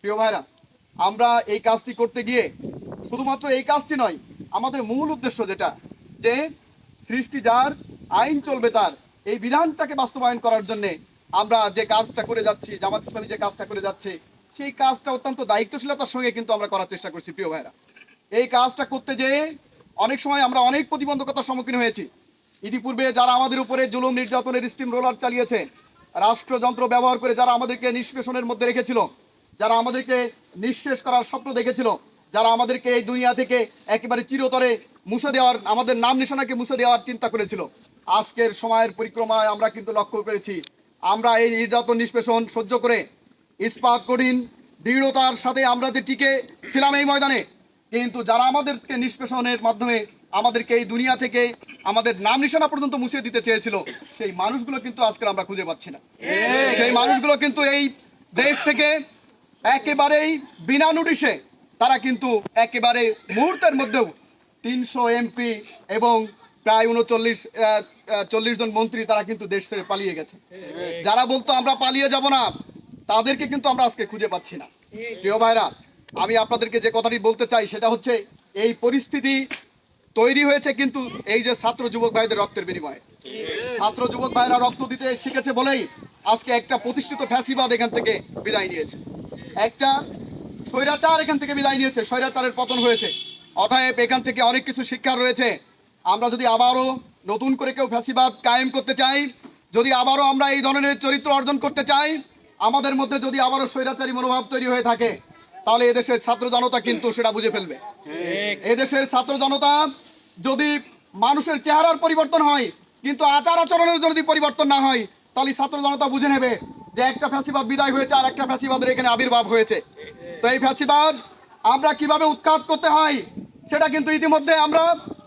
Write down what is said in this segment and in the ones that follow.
প্রিয় ভাইরা, আমরা এই কাজটি করতে গিয়ে শুধুমাত্র এই কাজটি নয়, আমাদের মূল উদ্দেশ্য যেটা, যে সৃষ্টি যার, আইন চলবে তার, এই বিধানটাকে বাস্তবায়ন করার জন্য আমরা যে কাজটা করে যাচ্ছি, জামাত ইসলামী যে কাজটা করে যাচ্ছে, সেই কাজটা অত্যন্ত দায়িত্বশীলতার সঙ্গে কিন্তু আমরা করার চেষ্টা করছি, প্রিয় ভাইরা। এই কাজটা করতে যেয়ে অনেক সময় আমরা অনেক প্রতিবন্ধকতার সম্মুখীন হয়েছি। ইতিপূর্বে যারা আমাদের উপরে জুলুম নির্যাতনের স্টিম রোলার চালিয়েছে, রাষ্ট্রযন্ত্র ব্যবহার করে যারা আমাদেরকে নিষ্পেষণের মধ্যে রেখেছিল যারা আমাদেরকে নিঃশেষ করার স্বপ্ন দেখেছিল যারা আমাদেরকে এই দুনিয়া থেকে একেবারে চিরতরে মুছে দেওয়ার আমাদের নাম নিশানাকে মুছে দেওয়ার চিন্তা করেছিল। আজকের সময়ের পরিক্রমায় আমরা কিন্তু লক্ষ্য করেছি আমরা এই নির্যাতন নিষ্পেষণ সহ্য করে ইস্পাত কঠিন দৃঢ়তার সাথে আমরা যে টিকে ছিলাম এই ময়দানে কিন্তু যারা আমাদেরকে নিষ্পেষণের মাধ্যমে আমাদেরকে এই দুনিয়া থেকে আমাদের নাম নিশানা পর্যন্ত মুছে দিতে চেয়েছিল সেই মানুষগুলো কিন্তু আজকে আমরা খুঁজে পাচ্ছি না। সেই মানুষগুলো কিন্তু এই দেশ থেকে একেবারেই বিনা নোটিশে তারা কিন্তু একেবারে মুহূর্তের মধ্যেও তিনশো এমপি এবং প্রায় উনচল্লিশ চল্লিশ জন মন্ত্রী তারা কিন্তু দেশ ছেড়ে পালিয়ে গেছে। যারা বলতো আমরা পালিয়ে যাব না, তাদেরকে কিন্তু আমরা আজকে খুঁজে পাচ্ছি না। প্রিয় ভাইরা, আমি আপনাদেরকে যে কথাটি বলতে চাই সেটা হচ্ছে, এই পরিস্থিতি তৈরি হয়েছে কিন্তু এই যে ছাত্র যুবক ভাইদের রক্তের বিনিময়ে। ছাত্র যুবক ভাইরা রক্ত দিতে শিখেছে বলেই আজকে একটা প্রতিষ্ঠিত ফ্যাসিবাদ এখান থেকে বিদায় নিয়েছে। একটা স্বৈরাচার এখান থেকে বিদায় নিয়েছে স্বৈরাচারের পতন হয়েছে। অতএব এখান থেকে অনেক কিছু শিক্ষা রয়েছে। আমরা যদি আবারও নতুন করে কেউ ফ্যাসিবাদ কায়েম করতে চাই যদি আবারও আমরা এই ধরনের চরিত্র অর্জন করতে চাই আমাদের মধ্যে যদি আবারও স্বৈরাচারী মনোভাব তৈরি হয়ে থাকে তাহলে এদেশের ছাত্র জনতা কিন্তু সেটা বুঝে ফেলবে। এদেশের ছাত্র জনতা যদি মানুষের চেহারার পরিবর্তন হয় কিন্তু আচার আচরণের যদি পরিবর্তন না হয় তাহলে ছাত্র জনতা বুঝে নেবে যে একটা ফ্যাসিবাদ বিদায় হয়েছে আর একটা ফ্যাসিবাদের এখানে আবির্ভাব হয়েছে। তো এই ফ্যাসিবাদ আমরা কীভাবে উৎখাত করতে হয়, সেটা কিন্তু ইতিমধ্যে আমরা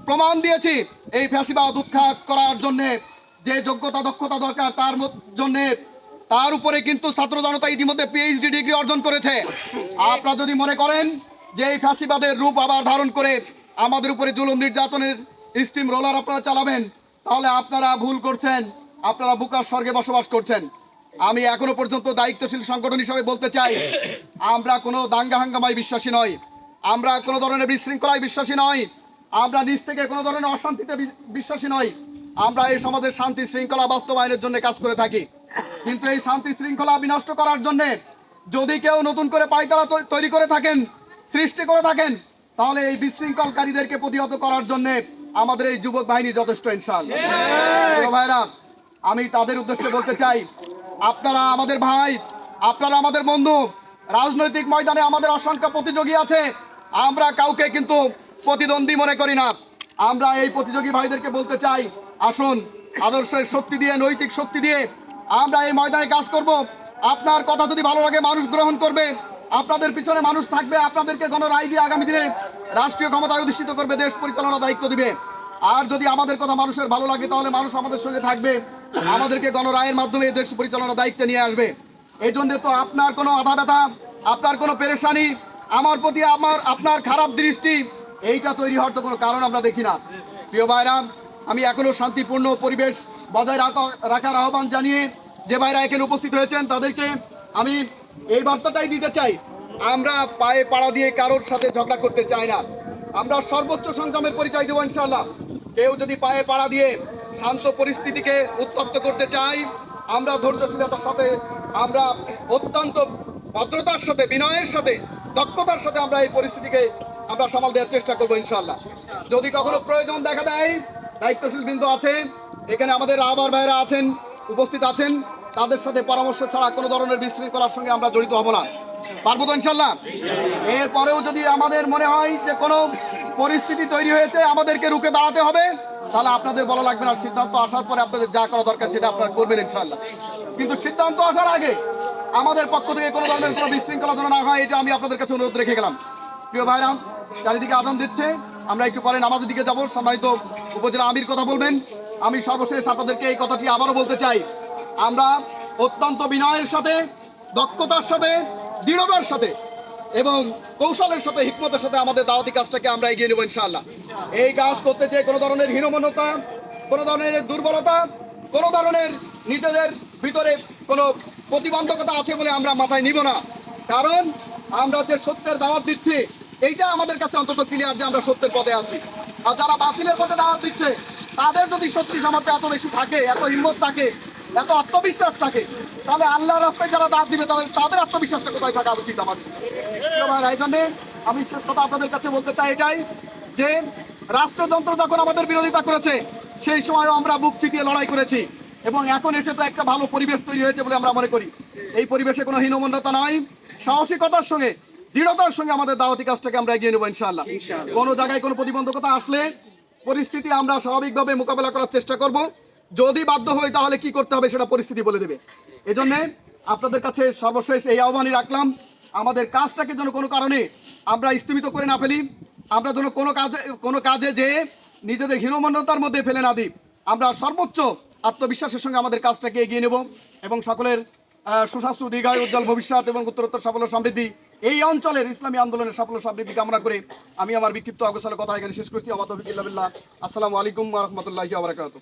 প্রমাণ দিয়েছি। এই ফ্যাসিবাদ উৎখাত করার জন্যে, যে যোগ্যতা, দক্ষতা দরকার তার জন্য, তার উপরে কিন্তু ছাত্র জনতা ইতিমধ্যে পিএইচডি ডিগ্রি অর্জন করেছে। আপনারা যদি মনে করেন যে এই ফ্যাসিবাদের রূপ আবার ধারণ করে আমাদের উপরে জুলুম নির্যাতনের স্টিম রোলার আপনারা চালাবেন, তাহলে আপনারা ভুল করছেন, আপনারা বুকার স্বর্গে বসবাস করছেন। আমি এখনও পর্যন্ত দায়িত্বশীল সংগঠন হিসাবে বলতে চাই আমরা কোনো দাঙ্গা হাঙ্গামায় বিশ্বাসী নই। আমরা কোনো ধরনের বিশৃঙ্খলায় বিশ্বাসী নই। আমরা নিজ থেকে কোনো ধরনের অশান্তিতে বিশ্বাসী নই। আমরা এই সমাজের শান্তি শৃঙ্খলা বাস্তবায়নের জন্য কাজ করে থাকি। কিন্তু এই শান্তি শৃঙ্খলা বিনষ্ট করার জন্য যদি কেউ নতুন করে পায়তারা তৈরি করে থাকেন সৃষ্টি করে থাকেন তাহলে এই বিশৃঙ্খলকারীদেরকে প্রতিহত করার জন্য আমাদের এই যুবক বাহিনী যথেষ্ট প্রিয় ভাইরা আমি তাদের উদ্দেশ্যে বলতে চাই আপনারা আমাদের ভাই, আপনারা আমাদের বন্ধু, রাজনৈতিক ময়দানে আমাদের অসংখ্য প্রতিযোগী আছে। আমরা কাউকে কিন্তু প্রতিদ্বন্দ্বী মনে করি না। আমরা এই প্রতিযোগী ভাইদেরকে বলতে চাই, আসুন, আদর্শের শক্তি দিয়ে, নৈতিক শক্তি দিয়ে আমরা এই ময়দানে কাজ করব। আপনার কথা যদি ভালো লাগে, মানুষ গ্রহণ করবে। আপনাদের পিছনে মানুষ থাকবে, আপনাদেরকে গণরায় দিয়ে আগামী দিনে রাষ্ট্রীয় ক্ষমতায় অধিষ্ঠিত করবে, দেশ পরিচালনা দায়িত্ব দিবে। আর যদি আমাদের কথা মানুষের ভালো লাগে, তাহলে মানুষ আমাদের সঙ্গে থাকবে। আমাদেরকে গণরায়ের মাধ্যমে এই দেশ পরিচালনা দায়িত্ব নিয়ে আসবে। এই জন্য তো আপনার কোনো আধা ব্যথা, আপনার কোনো পেরেশানি, আমার প্রতি আমার, আপনার খারাপ দৃষ্টি, এইটা তৈরি হওয়ার তো কোনো কারণ আমরা দেখি না। প্রিয় ভাইরা, আমি এখনও শান্তিপূর্ণ পরিবেশ বজায় রাখা- রাখার আহ্বান জানিয়ে যে ভাইরা এখানে উপস্থিত হয়েছেন তাদেরকে আমি এই বার্তাটাই দিতে চাই, আমরা পায়ে পাড়া দিয়ে কারোর সাথে ঝগড়া করতে চাই না। আমরা সর্বোচ্চ সংগ্রামের পরিচয় দেবো ইনশাল্লাহ কেউ যদি পায়ে পাড়া দিয়ে শান্ত পরিস্থিতিকে উত্তপ্ত করতে চাই। আমরা ধৈর্যশীলতার সাথে, আমরা অত্যন্ত ভদ্রতার সাথে, বিনয়ের সাথে, দক্ষতার সাথে আমরা এই পরিস্থিতিকে আমরা সামাল দেওয়ার চেষ্টা করব ইনশাল্লাহ যদি কখনো প্রয়োজন দেখা দেয়, দায়িত্বশীল বিন্দু আছে, এখানে আমাদের আবার ভাইরা আছেন, উপস্থিত আছেন, তাদের সাথে পরামর্শ ছাড়া কোনো ধরনের বিশৃঙ্খলার সঙ্গে আমরা জড়িত হব না। পারব তো ইনশাল্লাহ এরপরেও যদি আমাদের মনে হয় যে কোনো পরিস্থিতি তৈরি হয়েছে, আমাদেরকে রুখে দাঁড়াতে হবে। তাহলে আপনাদের বলা লাগবে না সিদ্ধান্ত আসার পরে আপনাদের যা করা দরকার সেটা আপনারা করবেন ইনশাল্লাহ কিন্তু সিদ্ধান্ত আসার আগে আমাদের পক্ষ থেকে কোনো ধরনের কোনো বিশৃঙ্খলা যেন না হয়, এটা আমি আপনাদের কাছে অনুরোধ রেখে গেলাম। প্রিয় ভাইরাম চারিদিকে আদান দিচ্ছে। আমরা একটু পরে নামাজের দিকে যাব। সম্মানিত উপজেলা আমির কথা বলবেন। আমি সর্বশেষ আপনাদেরকে এই কথাটি আবারও বলতে চাই। আমরা অত্যন্ত বিনয়ের সাথে, দক্ষতার সাথে, দৃঢ়তার সাথে এবং কৌশলের সাথে, হিকমতের সাথে আমাদের দাওয়াতি কাজটাকে আমরা এগিয়ে নেব ইনশাআল্লাহ। এই কাজ করতে যে কোনো ধরনের হীনমন্যতা, কোনো ধরনের দুর্বলতা, কোনো ধরনের নিজেদের ভিতরে কোনো প্রতিবন্ধকতা আছে বলে আমরা মাথায় নিব না। কারণ আমরা যে সত্যের দাওয়াত দিচ্ছি, এইটা আমাদের কাছে অন্তত ক্লিয়ার যে আমরা সত্যের পথে আছি। আর যারা বাতিলের পথে দাওয়াত দিচ্ছে, তাদের যদি সত্যি সামর্থ্য এত বেশি থাকে, এত হিম্মত থাকে এত আত্মবিশ্বাস থাকে। তাহলে আল্লাহ রাস্তায় যারা দাঁত দিবে তাহলে তাদের আত্মবিশ্বাসটা কোথায় থাকা উচিত আমাদের এই জন্যে আমি শেষ কথা আপনাদের কাছে বলতে চাই এটাই যে রাষ্ট্রযন্ত্র যখন আমাদের বিরোধিতা করেছে সেই সময়ও আমরা বুক চিতিয়ে লড়াই করেছি। এবং এখন এসে তো একটা ভালো পরিবেশ তৈরি হয়েছে বলে আমরা মনে করি। এই পরিবেশে কোনো হীনমন্যতা নয় সাহসিকতার সঙ্গে দৃঢ়তার সঙ্গে আমাদের দাওয়াতি কাজটাকে আমরা এগিয়ে নেব ইনশাআল্লাহ। কোনো জায়গায় কোনো প্রতিবন্ধকতা আসলে পরিস্থিতি আমরা স্বাভাবিকভাবে মোকাবেলা করার চেষ্টা করব। যদি বাধ্য হই, তাহলে কি করতে হবে সেটা পরিস্থিতি বলে দেবে। এজন্য আপনাদের কাছে সর্বশেষ এই আহ্বানই রাখলাম। আমাদের কাজটাকে যেন কোনো কারণে আমরা স্থগিত করে না ফেলি, আমরা যেন কোনো কাজে কোনো কাজে যে নিজেদের হীনমন্যতার মধ্যে ফেলে না দিই, আমরা সর্বোচ্চ আত্মবিশ্বাসের সঙ্গে আমাদের কাজটাকে এগিয়ে নেব এবং সকলের সুস্বাস্থ্য, দীর্ঘায়ু, উজ্জ্বল ভবিষ্যৎ এবং উত্তরোত্তর সাফল্য সমৃদ্ধি এই অঞ্চলের ইসলামী আন্দোলনের সাফল্য সমৃদ্ধি কামনা করে আমি আমার বিক্ষিপ্ত অগোছালো কথা এখানে শেষ করছি। তফিক আসসালামু আলাইকুম রহমতুল্লাহ বারাকাতুহ।